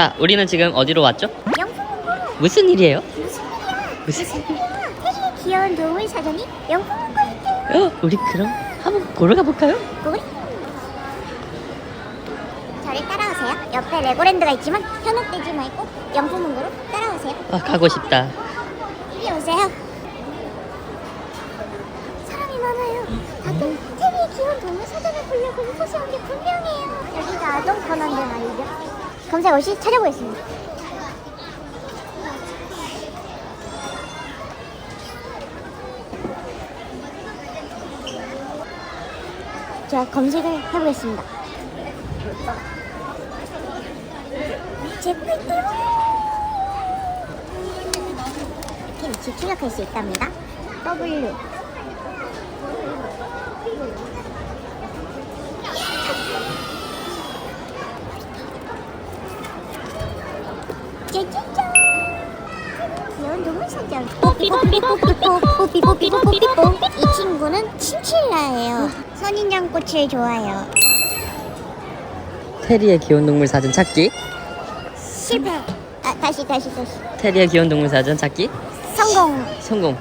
자, 우리는 지금 어디로 왔죠? 영풍문고 무슨 일이에요? 무슨 일이야? 무슨 되게 귀여운 동물 사전이 영풍문고에 있대요. 어, 우리 그럼 한번 보러 가볼까요? 우리 저를 따라오세요. 옆에 레고랜드가 있지만 현혹되지 말고 영풍문고로 따라오세요. 아, 가고 싶다. 이리 오세요. 사람이 많아요. 다들 TV의 귀여운 동물 사전을 보려고 온게 분명해요. 여기가 아동 줄 알죠? 검색 없이 찾아보겠습니다. 제가 검색을 해보겠습니다. 때문에 이렇게 위치 출력할 수 있답니다. W 짜잔짠 귀여운 동물 사전 뽀삐뽀삐뽀삐뽀 이 친구는 친칠라예요 선인장꽃을 좋아해요 테리의 귀여운 동물 사전 찾기. 실패 아 다시 다시 다시 테리의 귀여운 동물 사전 찾기. 성공 성공.